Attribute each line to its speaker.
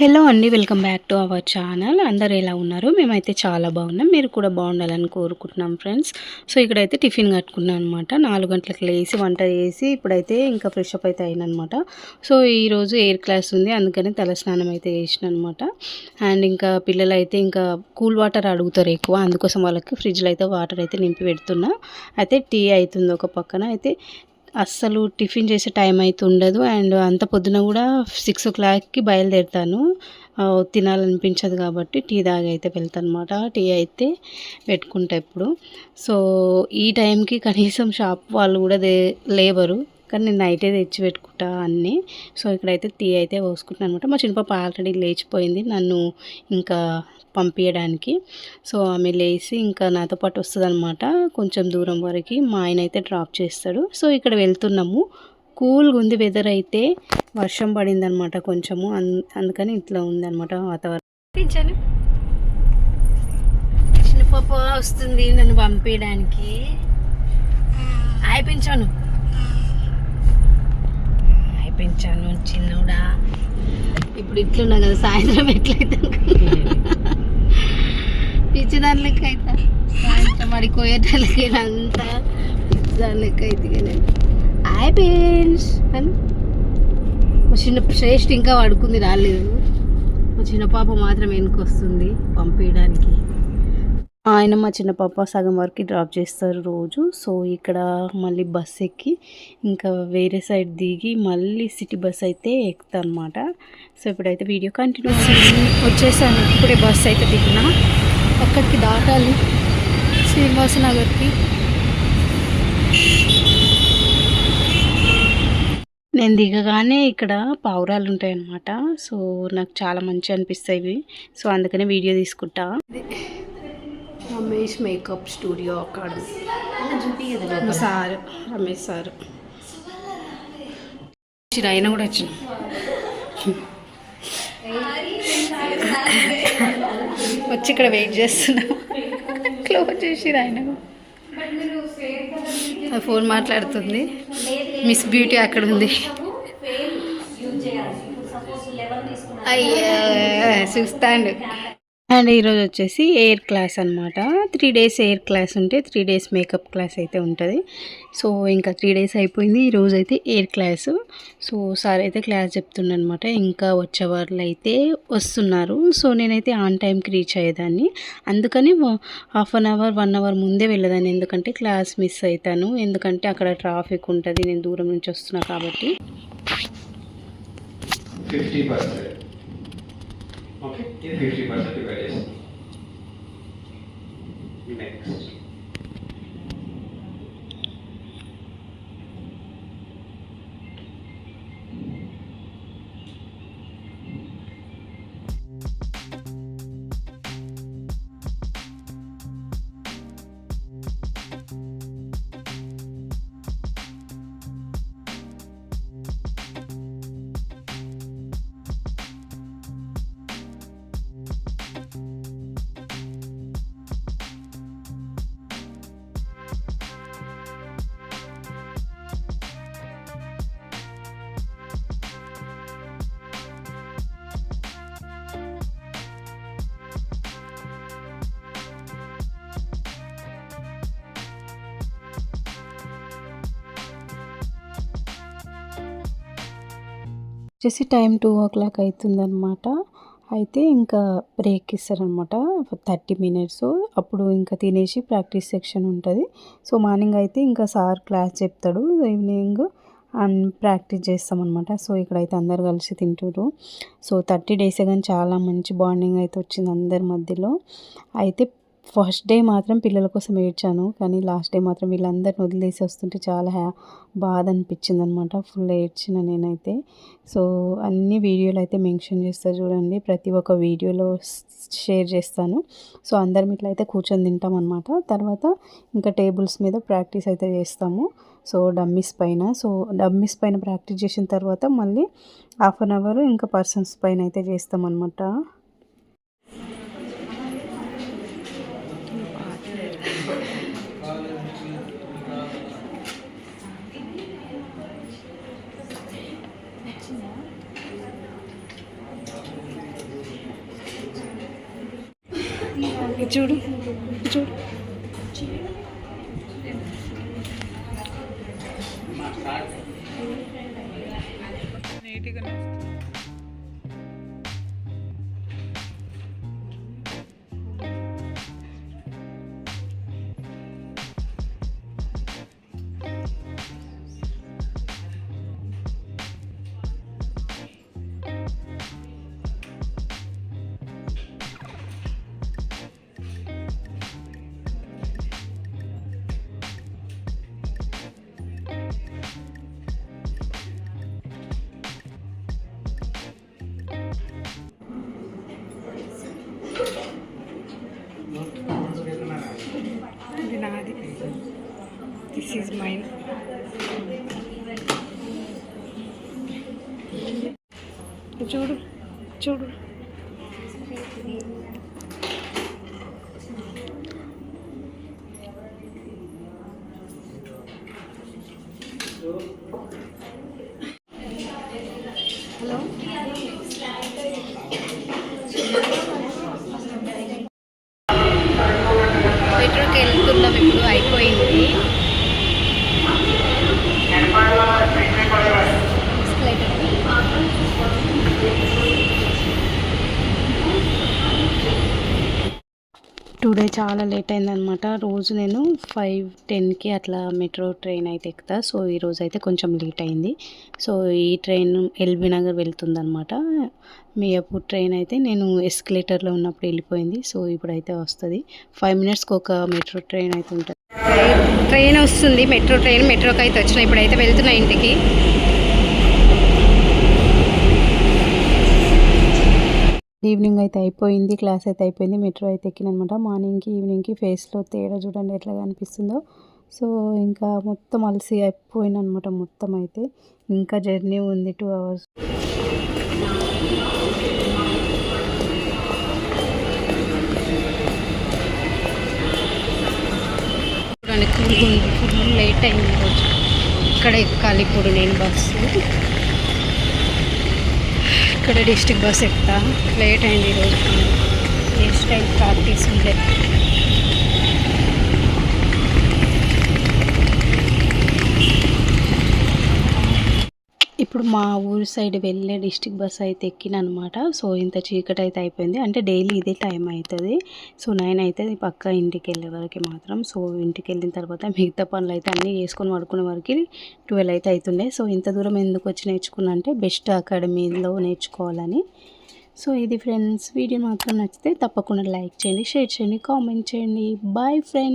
Speaker 1: Hello అండి welcome back to our channel. అందరు ఎలా ఉన్నారు? మేమైతే చాలా బాగున్నాం. మీరు కూడా బాగుండాలని కోరుకుంటున్నాం ఫ్రెండ్స్. సో ఇక్కడైతే టిఫిన్ కట్టుకున్నాను అనమాట నాలుగు గంటలకు లేచి వంట చేసి ఇప్పుడైతే ఇంకా ఫ్రెష్ అప్ అయితే అయినమాట సో ఈరోజు ఎయిర్ క్లాస్ ఉంది. అందుకని తలస్నానం అయితే చేసిన అనమాట అండ్ ఇంకా పిల్లలు అయితే ఇంకా కూల్ వాటర్ అడుగుతారు ఎక్కువ. అందుకోసం వాళ్ళకి ఫ్రిడ్జ్లో అయితే వాటర్ అయితే నింపి పెడుతున్నా. అయితే టీ అవుతుంది ఒక పక్కన. అయితే అస్సలు టిఫిన్ చేసే టైం అయితే ఉండదు అండ్ అంత పొద్దున కూడా సిక్స్ ఓ క్లాక్కి బయలుదేరుతాను. తినాలనిపించదు కాబట్టి టీ తాగి అయితే వెళ్తాను అనమాట టీ అయితే పెట్టుకుంటా ఇప్పుడు. సో ఈ టైంకి కనీసం షాప్ వాళ్ళు కూడా దే లేవరు. కానీ నేను నైటే తెచ్చి పెట్టుకుంటా అన్నీ. సో ఇక్కడైతే టీ అయితే పోసుకుంటాను అనమాట మా చిన్న పాప ఆల్రెడీ లేచిపోయింది నన్ను ఇంకా పంపించడానికి సో ఆమె లేచి ఇంకా నాతో పాటు వస్తుంది కొంచెం దూరం వరకు. మా ఆయన అయితే డ్రాప్ చేస్తాడు. సో ఇక్కడ వెళ్తున్నాము. కూల్గా ఉంది వెదర్ అయితే వర్షం పడింది అనమాట కొంచెము అందుకని ఇట్లా ఉందన్నమాట వాతావరణం. పింఛను చిన్న పాప వస్తుంది నన్ను పంపించడానికి అయిపించాను వచ్చాను చిన్నోడా. ఇప్పుడు ఇట్లున్నా కదా సాయంత్రం ఎట్లయితే పిచ్చి దాని లెక్క అవుతా సాయంత్రం మరి కోయేటాలకి అంతా పిచ్చి దాని లెక్క అయితే నేను హాయ్ పేరెంట్స్ అని మా చిన్న శ్రేష్ఠ ఇంకా పడుకుంది రాలేదు. మా చిన్న పాప మాత్రం వెనుకొస్తుంది పంపించడానికి ఆయన మా చిన్న పాప సగం వరకు డ్రాప్ చేస్తారు రోజు. సో ఇక్కడ మళ్ళీ బస్ ఎక్కి ఇంకా వేరే సైడ్ దిగి మళ్ళీ సిటీ బస్ అయితే ఎక్కుతా అనమాట సో ఇప్పుడైతే వీడియో కంటిన్యూ వచ్చేసాను. ఇప్పుడే బస్ అయితే దిగిన అక్కడికి దాటాలి. శ్రీనివాస నగర్కి నేను దిగగానే ఇక్కడ పావురాలు ఉంటాయన్నమాట. సో నాకు చాలా మంచి అనిపిస్తాయి ఇవి. సో అందుకనే వీడియో తీసుకుంటా. Ramesh makeup studio academy sir Ramesh sir. ఆయన కూడా వచ్చిన. వచ్చి ఇక్కడ వెయిట్ చేస్తున్నా. క్లోజ్ చేసి ఆయన. ఫోన్ మాట్లాడుతుంది. మిస్ బ్యూటీ అక్కడ ఉంది. అయ్యా చూస్తాండు. అండ్ ఈరోజు వచ్చేసి ఎయిర్ క్లాస్ అనమాట త్రీ డేస్ ఎయిర్ క్లాస్ ఉంటే త్రీ డేస్ మేకప్ క్లాస్ అయితే ఉంటుంది. సో ఇంకా త్రీ డేస్ అయిపోయింది ఈరోజు అయితే ఎయిర్ క్లాస్. సో సార్ అయితే క్లాస్ చెప్తుండనమాట ఇంకా వచ్చే వాళ్ళు అయితే వస్తున్నారు. సో నేనైతే ఆన్ టైంకి రీచ్ అయ్యేదాన్ని. అందుకని half an hour one hour ముందే వెళ్ళేదాన్ని. ఎందుకంటే క్లాస్ మిస్ అవుతాను ఎందుకంటే అక్కడ ట్రాఫిక్ ఉంటుంది నేను దూరం నుంచి వస్తున్నా కాబట్టి.
Speaker 2: Fifty percent. ఓకే ఇది ఫిఫ్టీ పర్సెంట్ డివైడ్ చేస్తాం
Speaker 1: వచ్చేసి టైం టూ ఓ క్లాక్ అవుతుందనమాట అయితే ఇంకా బ్రేక్ ఇస్తారనమాట థర్టీ మినిట్స్. అప్పుడు ఇంకా తినేసి ప్రాక్టీస్ సెక్షన్ ఉంటుంది. సో మార్నింగ్ అయితే ఇంకా సార్ క్లాస్ చెప్తాడు. ఈవినింగ్ అండ్ ప్రాక్టీస్ చేస్తామన్నమాట. సో ఇక్కడైతే అందరు కలిసి తింటారు సో థర్టీ డేసే కానీ చాలా మంచి బాండింగ్ అయితే వచ్చింది అందరి మధ్యలో. అయితే ఫస్ట్ డే మాత్రం పిల్లల కోసం ఏడ్చాను కానీ లాస్ట్ డే మాత్రం వీళ్ళందరిని వదిలేసి వస్తుంటే చాలా హ్యా బాధ అనిపించింది అనమాట ఫుల్ ఏడ్చిన నేనైతే. సో అన్ని వీడియోలు అయితే మెన్షన్ చేస్తా చూడండి. ప్రతి ఒక్క వీడియోలో షేర్ చేస్తాను. సో అందరం ఇట్లా అయితే కూర్చొని తింటాం అనమాట తర్వాత ఇంకా టేబుల్స్ మీద ప్రాక్టీస్ అయితే చేస్తాము. సో డమ్మీస్ పైన. సో డమ్మీస్ పైన ప్రాక్టీస్ చేసిన తర్వాత మళ్ళీ హాఫ్ అన్ అవర్ ఇంకా పర్సన్స్ పైన అయితే చేస్తామన్నమాట అనమాట చూడు దిస్ ఈజ్ మైన్ చూడు చూడు టుడే చాలా లేట్ అయిందనమాట రోజు నేను ఫైవ్ టెన్కి అట్లా మెట్రో ట్రైన్ అయితే ఎక్కుతా. సో ఈ రోజు అయితే కొంచెం లేట్ అయింది. సో ఈ ట్రైన్ ఎల్బీ నగర్ వెళ్తుందనమాట మియాపూర్ ట్రైన్ అయితే నేను ఎస్కలేటర్లో ఉన్నప్పుడు వెళ్ళిపోయింది. సో ఇప్పుడైతే వస్తుంది. ఫైవ్ మినిట్స్కి ఒక మెట్రో ట్రైన్ అయితే ఉంటుంది. ట్రైన్ వస్తుంది. మెట్రో ట్రైన్ మెట్రోకి అయితే వచ్చిన. ఇప్పుడైతే వెళ్తున్నా ఇంటికి. ఈవినింగ్ అయితే అయిపోయింది క్లాస్ అయితే అయిపోయింది మెట్రో అయితే ఎక్కినమాట మార్నింగ్కి ఈవినింగ్కి ఫేస్లో తేడా చూడండి ఎట్లా కనిపిస్తుందో. సో ఇంకా మొత్తం అలసి అయిపోయిందనమాట మొత్తం అయితే. ఇంకా జర్నీ ఉంది టూ అవర్స్ చూడండి ఫుల్ లేట్ అయింది ఈరోజు. ఇక్కడ ఎక్కాలి ఇప్పుడు నేను బస్సు. ఇక్కడ డిస్టిక్ బస్ ఎక్కుతా. లేట్ అయింది ఈరోజు నెక్స్ట్ టైం ప్రాక్టీస్ ఉండే ఇప్పుడు మా ఊరు సైడ్ వెళ్ళే డిస్టిక్ బస్ అయితే ఎక్కిన అనమాట సో ఇంత చీకటి అయితే అయిపోయింది. అంటే డైలీ ఇదే టైం అవుతుంది సో నైన్ అయితే పక్క ఇంటికి వెళ్ళే వరకు మాత్రం. సో ఇంటికి వెళ్ళిన తర్వాత మిగతా పనులు అయితే అన్నీ చేసుకొని పడుకునే వరకు ట్వెల్వ్ అయితే అవుతుండే సో ఇంత దూరం ఎందుకు వచ్చి నేర్చుకున్నా అంటే బెస్ట్ అకాడమీలో నేర్చుకోవాలని. సో ఇది ఫ్రెండ్స్. వీడియో మాత్రం నచ్చితే తప్పకుండా లైక్ చేయండి షేర్ చేయండి కామెంట్ చేయండి. Bye friends